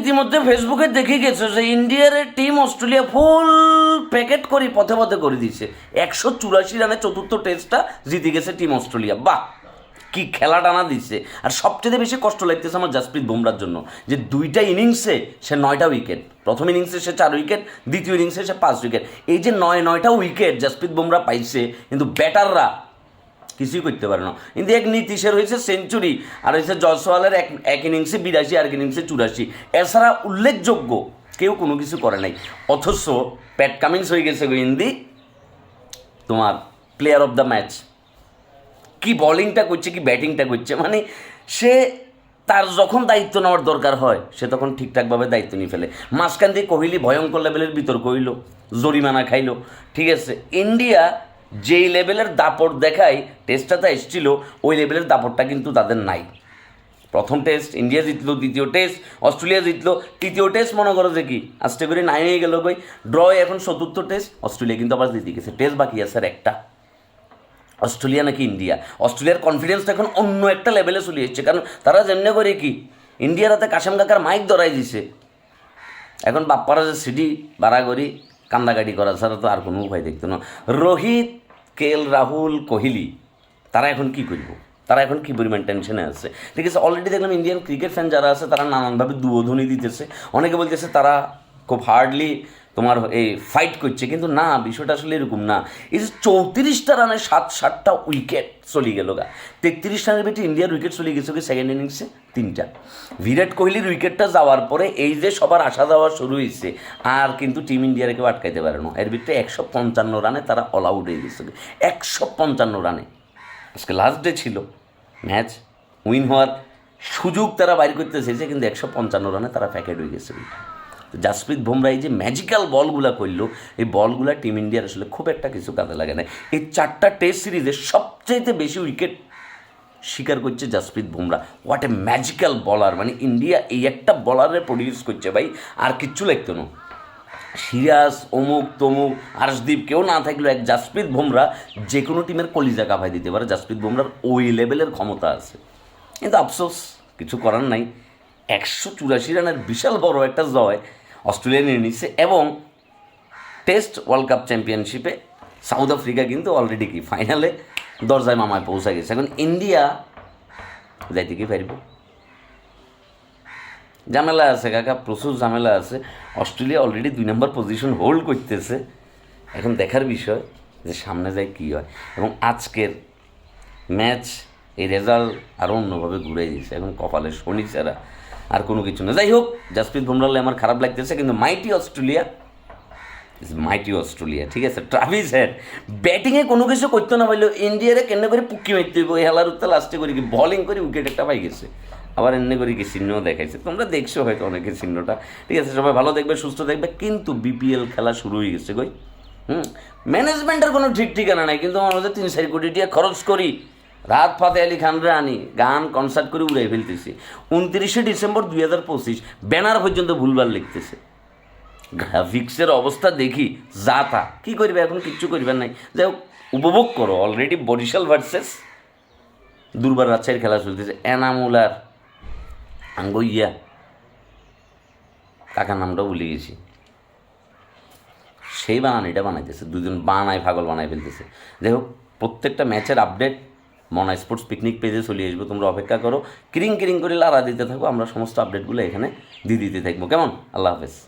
ইতিমধ্যে ফেসবুকে দেখে গেছো যে ইন্ডিয়ার টিম অস্ট্রেলিয়া ফুল প্যাকেট করে পথে পথে করে দিয়েছে। একশো চুরাশি রানে চতুর্থ টেস্টটা জিতে গেছে টিম অস্ট্রেলিয়া বাহ! কি খেলা টানা দিচ্ছে। আর সবচেয়ে বেশি কষ্ট লাগতেছে আমার জাসপ্রীত বুমরার জন্য যে দুইটা ইনিংসে সে নয়টা উইকেট প্রথম ইনিংসে সে চার উইকেট দ্বিতীয় ইনিংসে সে পাঁচ উইকেট এই যে নয়, নয়টা উইকেট জাসপ্রীত বুমরা পাইছে, কিন্তু ব্যাটাররা কিছুই করতে পারে না। কিন্তু এক নীতিশের হয়েছে সেঞ্চুরি আর হয়েছে জয়সওয়ালের এক এক ইনিংসে বিরাশি আর এক ইনিংসে চুরাশি। এছাড়া উল্লেখযোগ্য, কেউ কোনো কিছু করে নাই। অথচ প্যাট কামিংস হয়ে গেছে হিন্দি, তোমার প্লেয়ার অফ দ্য ম্যাচ কি বলিংটা করছে, কি ব্যাটিংটা করছে মানে সে তার যখন দায়িত্ব নেওয়ার দরকার হয়, সে তখন ঠিকঠাকভাবে দায়িত্ব নিয়ে ফেলে। মাঝখান দিয়ে কোহলি ভয়ঙ্কর লেভেলের বিতর্ক হইল, জরিমানা খাইলো। ঠিক আছে ইন্ডিয়া যেই লেভেলের দাপট দেখায় টেস্টটাতে এসেছিল, ওই লেভেলের দাপটটা কিন্তু তাদের নাই। প্রথম টেস্ট ইন্ডিয়া জিতলো, দ্বিতীয় টেস্ট অস্ট্রেলিয়া জিতলো, তৃতীয় টেস্ট মনে করো যে কি আস্তে করে নাই হয়ে গেল কই ড্র এখন চতুর্থ টেস্ট অস্ট্রেলিয়া কিন্তু আবার জিতে গেছে। টেস্ট বাকি আছে একটা। অস্ট্রেলিয়া নাকি ইন্ডিয়া? অস্ট্রেলিয়ার কনফিডেন্সটা এখন অন্য একটা লেভেলে চলে এসছে। কারণ তারা যেমনি করে কি, ইন্ডিয়ার হাতে কাশাম কাকার মাইক ধরাই দিছে। এখন বাপ্পারা যে সিডি করি কান্দাকাটি করা ছাড়া তো আর কোনো উপায় দেখতো না। রোহিত কেএল রাহুল কোহলি, তারা এখন কি করব? তারা এখন কী পরিমাণ টেনশনে আছে? ঠিক আছে অলরেডি দেখলাম ইন্ডিয়ান ক্রিকেট ফ্যান যারা আছে, তারা নানানভাবে দুয়োধ্বনি দিতেছে। অনেকে বলতেছে তারা খুব হার্ডলি তোমার এই ফাইট করছে, কিন্তু না, বিষয়টা আসলে এরকম না। এই যে চৌত্রিশটা রানে সাত, সাতটা উইকেট চলে গেল গা। তেত্রিশ রানের বেটে ইন্ডিয়ার উইকেট চলে গেছে কি সেকেন্ড ইনিংসে তিনটা। বিরাট কোহলির উইকেটটা যাওয়ার পরে এই যে সবার আসা যাওয়া শুরু হয়েছে, আর কিন্তু টিম ইন্ডিয়ার কেউ আটকাইতে পারে না। এর ভিতরে একশো পঞ্চান্ন রানে তারা অল আউট হয়ে গেছে একশো পঞ্চান্ন রানে। আজকে লাস্ট ডে ছিল। ম্যাচ উইন হওয়ার সুযোগ তারা বাইর করতে চেয়েছে, কিন্তু একশো পঞ্চান্ন রানে তারা প্যাকেট হয়ে গেছে তো জাসপ্রীত বুমরা এই যে ম্যাজিক্যাল বলগুলা করল, এই বলগুলা টিম ইন্ডিয়ার আসলে খুব একটা কিছু কাজে লাগে না। এই চারটা টেস্ট সিরিজে সবচাইতে বেশি উইকেট স্বীকার করছে Jasprit Bumrah what a magical বলার মানে ইন্ডিয়া এই একটা বলারে প্রডিউস করছে ভাই, আর কিচ্ছু লাগতো না। সিরাজ, অমুক, তমুক, আর্শদীপ, কেউ না থাকলেও এক জাসপ্রীত বুমরা যে কোনো টিমের কলিজা কাভাই দিতে পারে। জাসপ্রীত বুমরার ওই লেভেলের ক্ষমতা আছে। কিন্তু আফসোস, কিছু করার নাই। একশো চুরাশি রানের বিশাল বড় একটা জয়। অস্ট্রেলিয়া নিয়ে নিচ্ছে এবং টেস্ট ওয়ার্ল্ড কাপ চ্যাম্পিয়নশিপে সাউথ আফ্রিকা কিন্তু অলরেডি কি? ফাইনালে দরজায় মামায় পৌঁছে গেছে। এখন ইন্ডিয়া যাইতে কি পারব? ঝামেলা আছে কাকা, প্রচুর ঝামেলা আছে। অস্ট্রেলিয়া অলরেডি দুই নম্বর পজিশন হোল্ড করতেছে। এখন দেখার বিষয় যে সামনে যায় কী হয়। এবং আজকের ম্যাচ এই রেজাল্ট আরও অন্যভাবে ঘুরে দিয়েছে। এখন কপালে শনি ছাড়া আর কোনো কিছু না। যাই হোক জাসপ্রীত বুমরালে আমার খারাপ লাগতেছে, কিন্তু mighty Australia is mighty Australia ঠিক আছে? ট্রাভিস হেড ব্যাটিংয়ে কোনো কিছু করতে না পারলেও ইন্ডিয়ারে কেন করে পুকি মারতে হইব? হেলার উত্তা লাস্টে করে কি? বলিং করে উইকেট একটা পাই গেছে। আবার এমনি করে কি চিহ্ন দেখাইছে? তোমরা দেখছ হয়তো অনেকে চিহ্নটা। ঠিক আছে, সবাই ভালো দেখবে, সুস্থ দেখবে, কিন্তু বিপিএল খেলা শুরু হয়ে গেছে কই? হুম? ম্যানেজমেন্টের কোনো ঠিক ঠিকানা নাই, কিন্তু আমার মধ্যে তিন চারি কোটি টাকা খরচ করি রাত ফাতে আলী খানরে আনি গান কনসার্ট করে উড়াই ফেলতেছি। উনত্রিশে ডিসেম্বর দুই হাজার পঁচিশ ব্যানার পর্যন্ত ভুলবার লিখতেছে। গ্রাফিক্সের অবস্থা দেখি যা তা কী করবে এখন কিচ্ছু করবেন নাই। যাই হোক, উপভোগ করো। অলরেডি বরিশাল ভার্সেস দুর্বার রাজশাহীর খেলা চলতেছে। এনামুল আর আঙ্গইয়া। কাকার নামটা ভুলে গেছি। সেই বানানিটা বানাইতেছে। দুজন বানায়, পাগল বানায় ফেলতেছে। যাই হোক, প্রত্যেকটা ম্যাচের আপডেট মনা স্পোর্টস পিকনিক পেজে চলে আসব, তোমরা অপেক্ষা করো। কিরিং কিরিং করে লারা দিতে থাকো, আমরা সমস্ত আপডেটগুলো এখানে দিয়ে দিতে থাকব। কেমন? আল্লাহ হাফেজ।